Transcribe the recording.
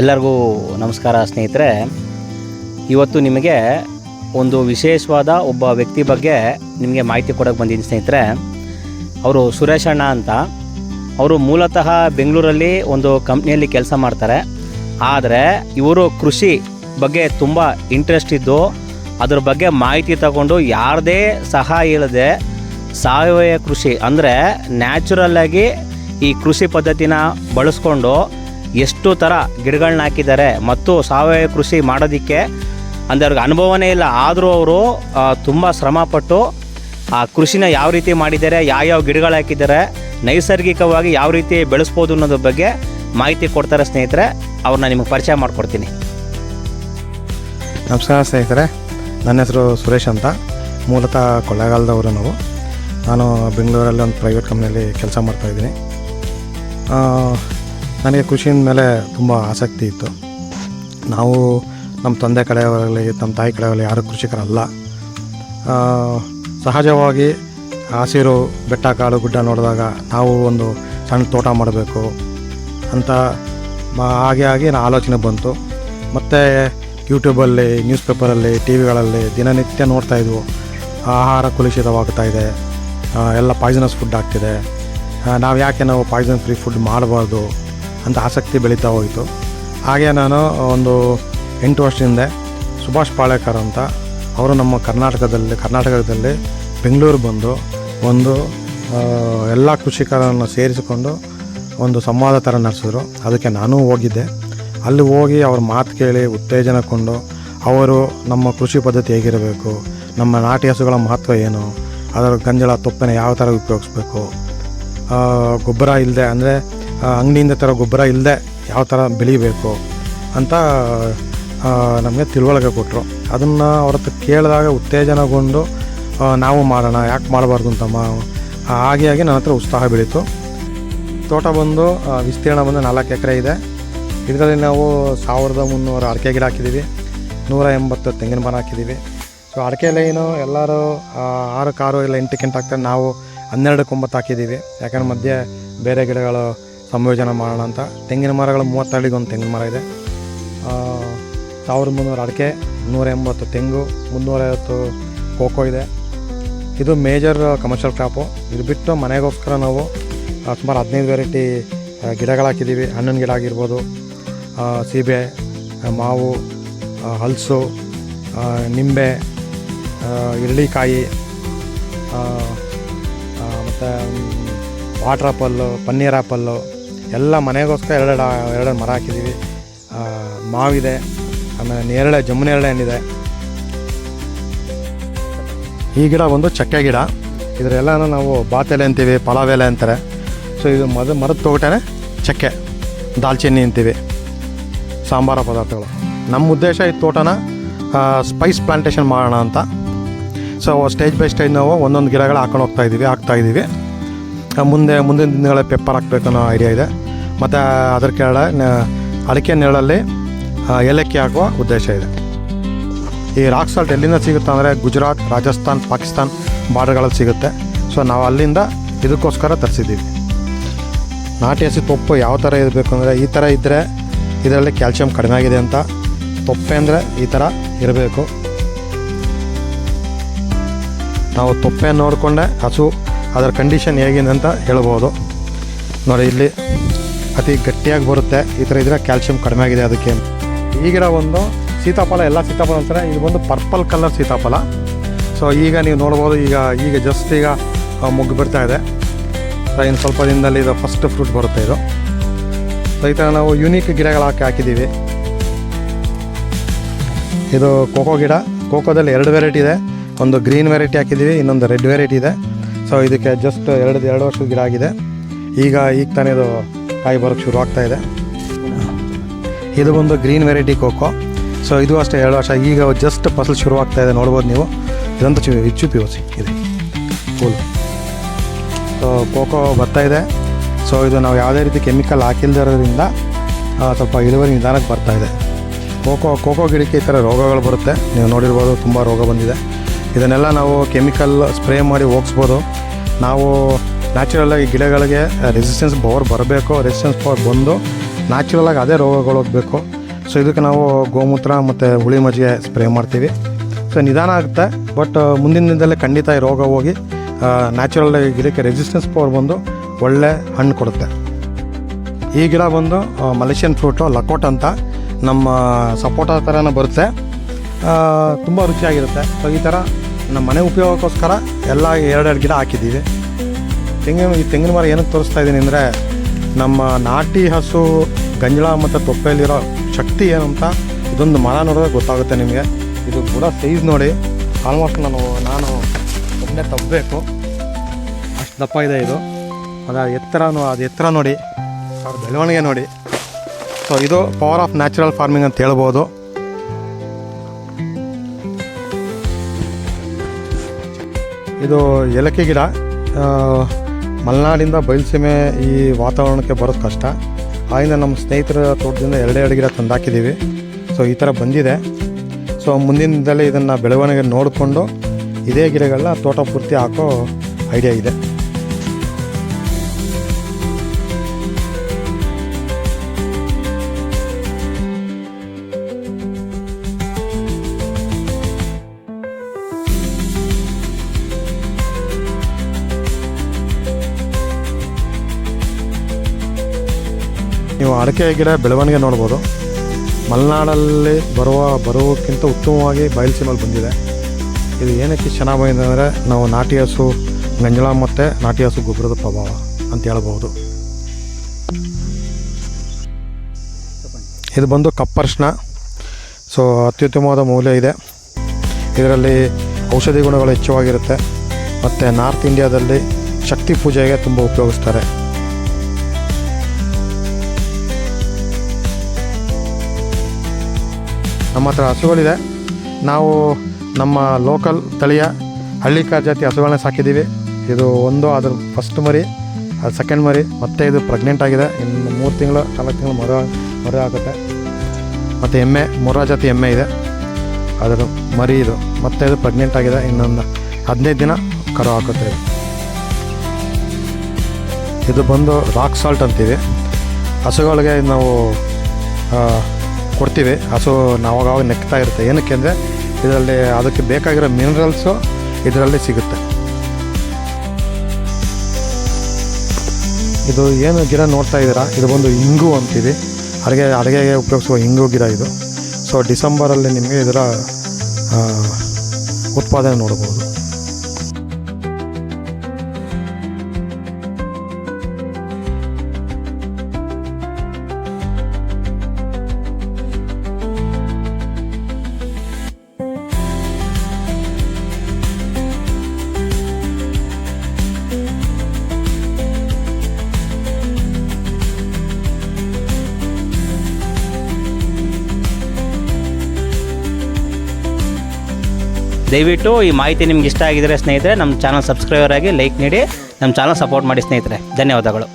ಎಲ್ಲರಿಗೂ ನಮಸ್ಕಾರ ಸ್ನೇಹಿತರೆ. ಇವತ್ತು ನಿಮಗೆ ಒಂದು ವಿಶೇಷವಾದ ಒಬ್ಬ ವ್ಯಕ್ತಿ ಬಗ್ಗೆ ನಿಮಗೆ ಮಾಹಿತಿ ಕೊಡೋಕೆ ಬಂದಿದ್ದೀನಿ ಸ್ನೇಹಿತರೆ. ಅವರು ಸುರೇಶ್ ಅಣ್ಣ ಅಂತ. ಅವರು ಮೂಲತಃ ಬೆಂಗಳೂರಲ್ಲಿ ಒಂದು ಕಂಪ್ನಿಯಲ್ಲಿ ಕೆಲಸ ಮಾಡ್ತಾರೆ. ಆದರೆ ಇವರು ಕೃಷಿ ಬಗ್ಗೆ ತುಂಬ ಇಂಟ್ರೆಸ್ಟ್ ಇದ್ದು, ಅದ್ರ ಬಗ್ಗೆ ಮಾಹಿತಿ ತಗೊಂಡು ಯಾರದೇ ಸಹಾಯ ಇಲ್ಲದೆ ಸಾವಯವ ಕೃಷಿ ಅಂದರೆ ನ್ಯಾಚುರಲ್ಲಾಗಿ ಈ ಕೃಷಿ ಪದ್ಧತಿನ ಬಳಸ್ಕೊಂಡು ಎಷ್ಟು ಥರ ಗಿಡಗಳನ್ನ ಹಾಕಿದ್ದಾರೆ ಮತ್ತು ಸಾವಯವ ಕೃಷಿ ಮಾಡೋದಕ್ಕೆ ಅಂದರೆ ಅವ್ರಿಗೆ ಅನುಭವನೇ ಇಲ್ಲ. ಆದರೂ ಅವರು ತುಂಬ ಶ್ರಮಪಟ್ಟು, ಆ, ಕೃಷಿನ ಯಾವ ರೀತಿ ಮಾಡಿದ್ದಾರೆ, ಯಾವ್ಯಾವ ಗಿಡಗಳು ಹಾಕಿದ್ದಾರೆ, ನೈಸರ್ಗಿಕವಾಗಿ ಯಾವ ರೀತಿ ಬೆಳೆಸ್ಬೋದು ಅನ್ನೋದ್ರ ಬಗ್ಗೆ ಮಾಹಿತಿ ಕೊಡ್ತಾರೆ ಸ್ನೇಹಿತರೆ ಅವ್ರನ್ನ ನಿಮಗೆ ಪರಿಚಯ ಮಾಡಿಕೊಡ್ತೀನಿ. ನಮಸ್ಕಾರ ಸ್ನೇಹಿತರೆ, ನನ್ನ ಹೆಸರು ಸುರೇಶ್ ಅಂತ. ಮೂಲತಃ ಕೊಳ್ಳೇಗಾಲದವರು ನಾವು. ನಾನು ಬೆಂಗಳೂರಲ್ಲಿ ಒಂದು ಪ್ರೈವೇಟ್ ಕಂಪ್ನಿಯಲ್ಲಿ ಕೆಲಸ ಮಾಡ್ತಾಯಿದ್ದೀನಿ ನನಗೆ ಕೃಷಿಯ ಮೇಲೆ ತುಂಬ ಆಸಕ್ತಿ ಇತ್ತು. ನಾವು ನಮ್ಮ ತಂದೆ ಕಡೆಯವರಲ್ಲಿ, ನಮ್ಮ ತಾಯಿ ಕಡೆಯವರಲ್ಲಿ ಯಾರೂ ಕೃಷಿಕರಲ್ಲ. ಸಹಜವಾಗಿ ಹಸಿರು ಬೆಟ್ಟ, ಕಾಡು, ಗುಡ್ಡ ನೋಡಿದಾಗ ನಾವು ಒಂದು ಸಣ್ಣ ತೋಟ ಮಾಡಬೇಕು ಅಂತ ಹಾಗೆ ಆಗಿ ನಾ ಆಲೋಚನೆ ಬಂತು. ಮತ್ತು ಯೂಟ್ಯೂಬಲ್ಲಿ ನ್ಯೂಸ್ ಪೇಪರಲ್ಲಿ ಟಿ ವಿಗಳಲ್ಲಿ ದಿನನಿತ್ಯ ನೋಡ್ತಾ ಇದ್ವು. ಆಹಾರ ಕಲುಷಿತವಾಗ್ತಾ ಇದೆ. ಎಲ್ಲ ಪಾಯ್ಸನಸ್ ಫುಡ್ ಆಗ್ತಿದೆ. ನಾವು ಯಾಕೆ ನಾವು ಪಾಯ್ಸನ್ ಫ್ರೀ ಫುಡ್ ಮಾಡಬಾರ್ದು? ಅಂತ ಆಸಕ್ತಿ ಬೆಳೀತಾ ಹೋಯಿತು. ಹಾಗೆ ನಾನು ಒಂದು ಎಂಟು ವರ್ಷದಿಂದ ಸುಭಾಷ್ ಪಾಳೇಕರ್ ಅಂತ ಅವರು ನಮ್ಮ ಕರ್ನಾಟಕದಲ್ಲಿ ಕರ್ನಾಟಕದಲ್ಲಿ ಬೆಂಗಳೂರು ಬಂದು ಒಂದು ಎಲ್ಲ ಕೃಷಿಕರನ್ನು ಸೇರಿಸಿಕೊಂಡು ಒಂದು ಸಂವಾದ ಥರ ನಡೆಸಿದ್ರು. ಅದಕ್ಕೆ ನಾನು ಹೋಗಿದ್ದೆ. ಅಲ್ಲಿ ಹೋಗಿ ಅವ್ರ ಮಾತು ಕೇಳಿ ಉತ್ತೇಜನಕೊಂಡು ಅವರು ನಮ್ಮ ಕೃಷಿ ಪದ್ಧತಿ ಹೇಗಿರಬೇಕು, ನಮ್ಮ ನಾಟಿ ಹಸುಗಳ ಮಹತ್ವ ಏನು, ಅದರ ಗಂಜಲ ತೊಪ್ಪೆನ ಯಾವ ಥರ ಉಪಯೋಗಿಸ್ಬೇಕು ಗೊಬ್ಬರ ಇಲ್ಲದೆ ಅಂದರೆ ಅಂಗಡಿಯಿಂದ ತರೋ ಗೊಬ್ಬರ ಇಲ್ಲದೆ ಯಾವ ಥರ ಬೆಳಿಬೇಕು ಅಂತ ನಮಗೆ ತಿಳುವಳಿಕೆ ಕೊಟ್ಟರು. ಅದನ್ನು ಅವ್ರ ಹತ್ರ ಕೇಳಿದಾಗ ಉತ್ತೇಜನಗೊಂಡು ನಾವು ಮಾಡೋಣ, ಯಾಕೆ ಮಾಡಬಾರ್ದು ಅಂತಮ್ಮ ಹಾಗೆ ಹಾಗೆ ನನ್ನ ಹತ್ರ ಉತ್ಸಾಹ ಬೆಳೀತು. ತೋಟ ಬಂದು ವಿಸ್ತೀರ್ಣ ಬಂದು ನಾಲ್ಕು ಎಕರೆ ಇದೆ. ಇದರಲ್ಲಿ ನಾವು ಸಾವಿರದ ಮುನ್ನೂರು ಅಡಿಕೆ ಗಿಡ ಹಾಕಿದ್ದೀವಿ. ನೂರ ಎಂಬತ್ತು ತೆಂಗಿನ ಮರ ಹಾಕಿದ್ದೀವಿ. ಸೊ ಅಡಿಕೆ ಲೈನು ಎಲ್ಲರೂ ಆರು ಕಾರು ಇಲ್ಲ ಎಂಟು ಕೆಂಟು ಹಾಕ್ತಾರೆ ನಾವು ಹನ್ನೆರಡು ಕೊಂಬತ್ತು ಹಾಕಿದ್ದೀವಿ. ಯಾಕಂದ್ರೆ ಮಧ್ಯೆ ಬೇರೆ ಗಿಡಗಳು ಸಂಯೋಜನೆ ಮಾಡೋಣ ಅಂತ. ತೆಂಗಿನ ಮರಗಳು ಮೂವತ್ತಳಿಗೆ ಒಂದು ತೆಂಗಿನ ಮರ ಇದೆ. ಸಾವಿರದ ಮುನ್ನೂರು ಅಡಿಕೆ, ನೂರ ಎಂಬತ್ತು ತೆಂಗು ಮುನ್ನೂರೈವತ್ತು ಕೋಕೋ ಇದೆ. ಇದು ಮೇಜರ್ ಕಮರ್ಷಿಯಲ್ ಕ್ರಾಪು ಇದು ಬಿಟ್ಟು ಮನೆಗೋಸ್ಕರ ನಾವು ಸುಮಾರು ಹದಿನೈದು ವೆರೈಟಿ ಗಿಡಗಳು ಹಾಕಿದ್ದೀವಿ ಹಣ್ಣಿನ ಗಿಡ ಆಗಿರ್ಬೋದು ಸೀಬೆ ಮಾವು ಹಲಸು ನಿಂಬೆ ಇರಳಿಕಾಯಿ ಮತ್ತು ವಾಟ್ರ್ ಆಪಲ್ಲು, ಪನ್ನೀರ್ ಆಪಲ್ಲು ಎಲ್ಲ ಮನೆಗೋಸ್ಕರ ಎರಡೆರಡು ಎರಡೆರಡು ಮರ ಹಾಕಿದ್ದೀವಿ. ಮಾವಿದೆ, ಆಮೇಲೆ ನೇರಳೆ ಜಮ್ಮು ನೇರಳೆ ಹಣ್ಣಿದೆ. ಈ ಗಿಡ ಒಂದು ಚಕ್ಕೆ ಗಿಡ. ಇದರೆಲ್ಲನೂ ನಾವು ಬಾತೆಲೆ ಅಂತೀವಿ, ಪಲಾವೆಲೆ ಅಂತಾರೆ. ಸೊ ಇದು ಮದ, ಮರದ ತೊಗಟೆ ಚಕ್ಕೆ, ದಾಲ್ಚಿನ್ನಿ ಅಂತೀವಿ, ಸಾಂಬಾರ ಪದಾರ್ಥಗಳು. ನಮ್ಮ ಉದ್ದೇಶ ಈ ತೋಟನ ಸ್ಪೈಸ್ ಪ್ಲಾಂಟೇಶನ್ ಮಾಡೋಣ ಅಂತ. ಸೊ ಸ್ಟೇಜ್ ಬೈ ಸ್ಟೇಜ್ ನಾವು ಒಂದೊಂದು ಗಿಡಗಳು ಹಾಕೊಂಡು ಹೋಗ್ತಾ ಇದ್ದೀವಿ, ಹಾಕ್ತಾ ಇದ್ದೀವಿ. ಮುಂದೆ ಮುಂದಿನ ದಿನಗಳ ಪೆಪ್ಪರ್ ಹಾಕ್ಬೇಕು ಅನ್ನೋ ಐಡಿಯಾ ಇದೆ. ಮತ್ತು ಅದರ ಕೆಳ ಅಡಿಕೆ ನೆರಳಲ್ಲಿ ಏಲಕ್ಕಿ ಹಾಕುವ ಉದ್ದೇಶ ಇದೆ. ಈ ರಾಕ್ ಸಾಲ್ಟ್ ಎಲ್ಲಿಂದ ಸಿಗುತ್ತೆ ಅಂದರೆ ಗುಜರಾತ್, ರಾಜಸ್ಥಾನ್, ಪಾಕಿಸ್ತಾನ್ ಬಾರ್ಡರ್ಗಳಲ್ಲಿ ಸಿಗುತ್ತೆ. ಸೊ ನಾವು ಅಲ್ಲಿಂದ ಇದಕ್ಕೋಸ್ಕರ ತರಿಸಿದ್ದೀವಿ. ನಾಟಿ ಹಸಿ ತೊಪ್ಪು ಯಾವ ಥರ ಇರಬೇಕು ಅಂದರೆ ಈ ಥರ ಇದ್ದರೆ ಇದರಲ್ಲಿ ಕ್ಯಾಲ್ಶಿಯಂ ಕಡಿಮೆ ಆಗಿದೆ ಅಂತ ತೊಪ್ಪೆ ಅಂದರೆ ಈ ಥರ ಇರಬೇಕು. ನಾವು ತೊಪ್ಪೆ ನೋಡಿಕೊಂಡೆ ಹಸು ಅದರ ಕಂಡೀಷನ್ ಹೇಗಿದೆ ಅಂತ ಹೇಳ್ಬೋದು. ನೋಡಿ, ಇಲ್ಲಿ ಅತಿ ಗಟ್ಟಿಯಾಗಿ ಬರುತ್ತೆ. ಈ ಥರ ಇದ್ರೆ ಕ್ಯಾಲ್ಸಿಯಂ ಕಡಿಮೆ ಆಗಿದೆ ಅದಕ್ಕೆ. ಈಗಿರೋ ಒಂದು ಸೀತಾಫಲ, ಎಲ್ಲ ಸೀತಾಫಲ ಅಂತಾರೆ. ಇದು ಒಂದು ಪರ್ಪಲ್ ಕಲರ್ ಸೀತಾಫಲ. ಸೊ ಈಗ ನೀವು ನೋಡ್ಬೋದು, ಈಗ ಈಗ ಜಸ್ಟ್ ಈಗ ಮೊಗ್ಗು ಬಿಡ್ತಾ ಇದೆ. ಸೊ ಇನ್ನು ಸ್ವಲ್ಪ ದಿನದಲ್ಲಿ ಇದು ಫಸ್ಟ್ ಫ್ರೂಟ್ ಬರುತ್ತೆ ಇದು. ಸೊ ಈ ಥರ ನಾವು ಯುನೀಕ್ ಗಿಡಗಳು ಹಾಕಿ ಹಾಕಿದ್ದೀವಿ. ಇದು ಕೋಕೋ ಗಿಡ. ಕೋಕೋದಲ್ಲಿ ಎರಡು ವೆರೈಟಿ ಇದೆ. ಒಂದು ಗ್ರೀನ್ ವೆರೈಟಿ ಹಾಕಿದ್ದೀವಿ, ಇನ್ನೊಂದು ರೆಡ್ ವೆರೈಟಿ ಇದೆ. ಸೊ ಇದಕ್ಕೆ ಜಸ್ಟ್ ಎರಡು ಎರಡು ವರ್ಷದ ಗಿಡ ಆಗಿದೆ. ಈಗ ಈಗ ತಾನೇ ಇದು ಕಾಯಿ ಬರೋಕ್ಕೆ ಶುರು ಆಗ್ತಾ ಇದೆ. ಇದು ಒಂದು ಗ್ರೀನ್ ವೆರೈಟಿ ಕೋಕೋ ಸೊ ಇದು ಅಷ್ಟೇ ಎರಡು ವರ್ಷ. ಈಗ ಜಸ್ಟ್ ಫಸಲು ಶುರು ಆಗ್ತಾ ಇದೆ. ನೋಡ್ಬೋದು ನೀವು. ಇದಂತೂ ಹೆಚ್ಚು ಪಿ ಸಿ ಇದೆ. ಫುಲ್ ಸೊ ಕೋಕೋ ಬರ್ತಾ ಇದೆ. ಸೊ ಇದು ನಾವು ಯಾವುದೇ ರೀತಿ ಕೆಮಿಕಲ್ ಹಾಕಿಲ್ದಿರೋದ್ರಿಂದ ಸ್ವಲ್ಪ ಇಳುವರಿ ನಿಧಾನಕ್ಕೆ ಬರ್ತಾ ಇದೆ. ಕೋಕೋ ಕೋಕೋ ಗಿಡಕ್ಕೆ ಈ ಥರ ರೋಗಗಳು ಬರುತ್ತೆ. ನೀವು ನೋಡಿರ್ಬೋದು, ತುಂಬ ರೋಗ ಬಂದಿದೆ. ಇದನ್ನೆಲ್ಲ ನಾವು ಕೆಮಿಕಲ್ ಸ್ಪ್ರೇ ಮಾಡಿ ಹೋಗಿಸ್ಬೋದು. ನಾವು ನ್ಯಾಚುರಲಾಗಿ ಗಿಡಗಳಿಗೆ ರೆಸಿಸ್ಟೆನ್ಸ್ ಪವರ್ ಬರಬೇಕು ರೆಸಿಸ್ಟೆನ್ಸ್ ಪವರ್ ಬಂದು ನ್ಯಾಚುರಲಾಗಿ ಅದೇ ರೋಗಗಳು ಹೋಗಬೇಕು. ಸೊ ಇದಕ್ಕೆ ನಾವು ಗೋಮೂತ್ರ ಮತ್ತು ಹುಳಿ ಮಜ್ಜಿಗೆ ಸ್ಪ್ರೇ ಮಾಡ್ತೀವಿ. ಸೊ ನಿಧಾನ ಆಗುತ್ತೆ ಬಟ್ ಮುಂದಿನ ದಿನದಲ್ಲೇ ಖಂಡಿತ ಈ ರೋಗ ಹೋಗಿ ನ್ಯಾಚುರಲ್ ಗಿಡಕ್ಕೆ ರೆಸಿಸ್ಟೆನ್ಸ್ ಪವರ್ ಬಂದು ಒಳ್ಳೆ ಹಣ್ಣು ಕೊಡುತ್ತೆ. ಈ ಗಿಡ ಬಂದು ಮಲೇಷಿಯನ್ ಫ್ರೂಟು ಲಕೋಟ್ ಅಂತ ನಮ್ಮ ಸಪೋಟ ಥರನೇ ಬರುತ್ತೆ. ತುಂಬ ರುಚಿಯಾಗಿರುತ್ತೆ. ಸೊ ಈ ಥರ ನಮ್ಮ ಮನೆ ಉಪಯೋಗಕ್ಕೋಸ್ಕರ ಎಲ್ಲ ಎರಡೆರಡು ಗಿಡ ಹಾಕಿದ್ದೀವಿ. ತೆಂಗಿನ ಈ ತೆಂಗಿನ ಮರ ಏನಕ್ಕೆ ತೋರಿಸ್ತಾ ಇದ್ದೀನಿ ಅಂದರೆ ನಮ್ಮ ನಾಟಿ ಹಸು, ಗಂಜಳ ಮತ್ತು ತೊಪ್ಪೆಯಲ್ಲಿರೋ ಶಕ್ತಿ ಏನು ಅಂತ ಇದೊಂದು ಮರ ನೋಡಿದ್ರೆ ಗೊತ್ತಾಗುತ್ತೆ ನಿಮಗೆ. ಇದು ಕೂಡ ಸೈಜ್ ನೋಡಿ ಆಲ್ಮೋಸ್ಟ್ ನಾನು ನಾನು ಒಬ್ಬನೇ ತಪ್ಪಬೇಕು ಅಷ್ಟು ದಪ್ಪ ಇದೆ ಇದು. ಅದು ಎತ್ತರ ಅದು ಎತ್ತರ ನೋಡಿ, ಅವ್ರ ಬೆಳವಣಿಗೆ ನೋಡಿ. ಸೊ ಇದು ಪವರ್ ಆಫ್ ನ್ಯಾಚುರಲ್ ಫಾರ್ಮಿಂಗ್ ಅಂತ ಹೇಳ್ಬೋದು. ಇದು ಏಲಕ್ಕಿ ಗಿಡ. ಮಲೆನಾಡಿಂದ ಬಯಲುಸೀಮೆ ಈ ವಾತಾವರಣಕ್ಕೆ ಬರೋದು ಕಷ್ಟ. ಆಯಿಂದ ನಮ್ಮ ಸ್ನೇಹಿತರ ತೋಟದಿಂದ ಎರಡೆರಡು ಗಿಡ ತಂದಾಕಿದ್ದೀವಿ. ಸೊ, ಈ ಥರ ಬಂದಿದೆ. ಸೊ, ಮುಂದಿನದಲ್ಲೇ ದಿನದಲ್ಲಿ ಇದನ್ನು ಬೆಳವಣಿಗೆ ನೋಡಿಕೊಂಡು ಇದೇ ಗಿಡಗಳನ್ನ ತೋಟ ಪೂರ್ತಿ ಹಾಕೋ ಐಡಿಯಾ ಇದೆ. ನೀವು ಅಡಿಕೆ ಗಿಡ ಬೆಳವಣಿಗೆ ನೋಡ್ಬೋದು. ಮಲೆನಾಡಲ್ಲಿ ಬರುವ, ಬರುವಕ್ಕಿಂತ ಉತ್ತಮವಾಗಿ ಬಯಲುಸೀಮಲ್ಲಿ ಬಂದಿದೆ. ಇದು ಏನಕ್ಕೆ ಚೆನ್ನಾಗಿ ಬಂದಿದೆ ಅಂದರೆ ನಾವು ನಾಟಿ ಹಸು ಗಂಜಲ ಮತ್ತು ನಾಟಿ ಹಸು ಗೊಬ್ಬರದ ಪ್ರಭಾವ ಅಂತ ಹೇಳ್ಬೋದು. ಇದು ಬಂದು ಕಪ್ಪರ್ಶನ. ಸೊ, ಅತ್ಯುತ್ತಮವಾದ ಮೌಲ್ಯ ಇದೆ. ಇದರಲ್ಲಿ ಔಷಧಿ ಗುಣಗಳು ಹೆಚ್ಚವಾಗಿರುತ್ತೆ. ಮತ್ತು ನಾರ್ತ್ ಇಂಡಿಯಾದಲ್ಲಿ ಶಕ್ತಿ ಪೂಜೆಗೆ ತುಂಬ ಉಪಯೋಗಿಸ್ತಾರೆ. ನಮ್ಮ ಹತ್ರ ಹಸುಗಳಿದೆ. ನಾವು ನಮ್ಮ ಲೋಕಲ್ ತಳಿಯ ಹಳ್ಳಿಕಾರ್ ಜಾತಿ ಹಸುಗಳನ್ನ ಸಾಕಿದ್ದೀವಿ. ಇದು ಒಂದು ಅದ್ರ ಫಸ್ಟ್ ಮರಿ, ಅದು ಸೆಕೆಂಡ್ ಮರಿ, ಮತ್ತೆ ಇದು ಪ್ರೆಗ್ನೆಂಟ್ ಆಗಿದೆ. ಇನ್ನು ಮೂರು ತಿಂಗಳು, ನಾಲ್ಕು ತಿಂಗಳು ಮರ ಮರ ಆಗುತ್ತೆ. ಮತ್ತು ಎಮ್ಮೆ ಮೊರ ಜಾತಿ ಎಮ್ಮೆ ಇದೆ. ಅದರ ಮರಿ ಇದು. ಮತ್ತೆ ಇದು ಪ್ರೆಗ್ನೆಂಟ್ ಆಗಿದೆ. ಇನ್ನೊಂದು ಹದಿನೈದು ದಿನ ಕರು ಹಾಕುತ್ತೆ ಇದು. ಬಂದು ರಾಕ್ ಸಾಲ್ಟ್ ಅಂತೀವಿ. ಹಸುಗಳಿಗೆ ನಾವು ಕೊಡ್ತೀವಿ. ಹಸು ನಾವಾಗವಾಗ ನೆಕ್ತಾ ಇರುತ್ತೆ. ಏನಕ್ಕೆ ಅಂದರೆ ಇದರಲ್ಲಿ ಅದಕ್ಕೆ ಬೇಕಾಗಿರೋ ಮಿನರಲ್ಸು ಇದರಲ್ಲಿ ಸಿಗುತ್ತೆ. ಇದು ಏನು ಗಿಡ ನೋಡ್ತಾ ಇದ್ದೀರಾ? ಇದು ಬಂದು ಇಂಗು ಅಂತೀವಿ ಅಡುಗೆ, ಅಡುಗೆಗೆ ಉಪಯೋಗಿಸುವ ಇಂಗು ಗಿಡ ಇದು. ಸೊ ಡಿಸೆಂಬರಲ್ಲಿ ನಿಮಗೆ ಇದರ ಉತ್ಪಾದನೆ ನೋಡ್ಬೋದು. ದಯವಿಟ್ಟು ಈ ಮಾಹಿತಿ ನಿಮ್ಗೆ ಇಷ್ಟ ಆಗಿದ್ರೆ ಸ್ನೇಹಿತರೆ, ನಮ್ಮ ಚಾನಲ್ ಸಬ್ಸ್ಕ್ರೈಬರ್ ಆಗಿ ಲೈಕ್ ನೀಡಿ, ನಮ್ಮ ಚಾನಲ್ ಸಪೋರ್ಟ್ ಮಾಡಿ ಸ್ನೇಹಿತರೆ. ಧನ್ಯವಾದಗಳು.